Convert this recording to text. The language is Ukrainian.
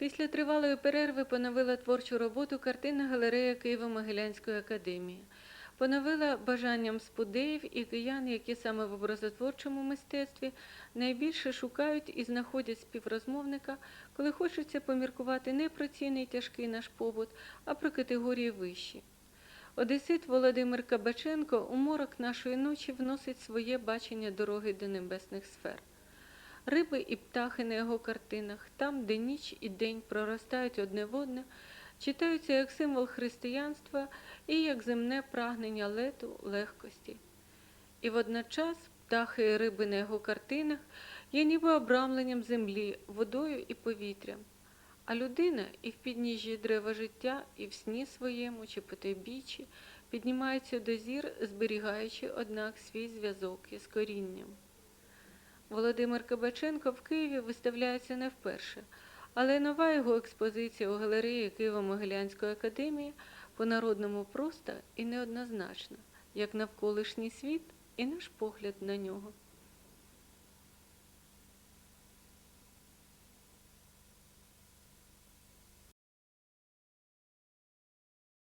Після тривалої перерви поновила творчу роботу картинна галерея Києво-Могилянської академії. Поновила бажанням спудеїв і киян, які саме в образотворчому мистецтві найбільше шукають і знаходять співрозмовника, коли хочеться поміркувати не про цінний тяжкий наш побут, а про категорії вищі. Одесит Володимир Кабаченко у морок нашої ночі вносить своє бачення дороги до небесних сфер. Риби і птахи на його картинах, там, де ніч і день проростають одне в одне, читаються як символ християнства і як земне прагнення лету, легкості. І водночас птахи і риби на його картинах є ніби обрамленням землі, водою і повітрям. А людина і в підніжжі дерева життя, і в сні своєму чи потойбіччі піднімається до зір, зберігаючи, однак, свій зв'язок із корінням. Володимир Кабаченко в Києві виставляється не вперше, але нова його експозиція у галереї Києво-Могилянської академії по-народному проста і неоднозначна, як навколишній світ і наш погляд на нього.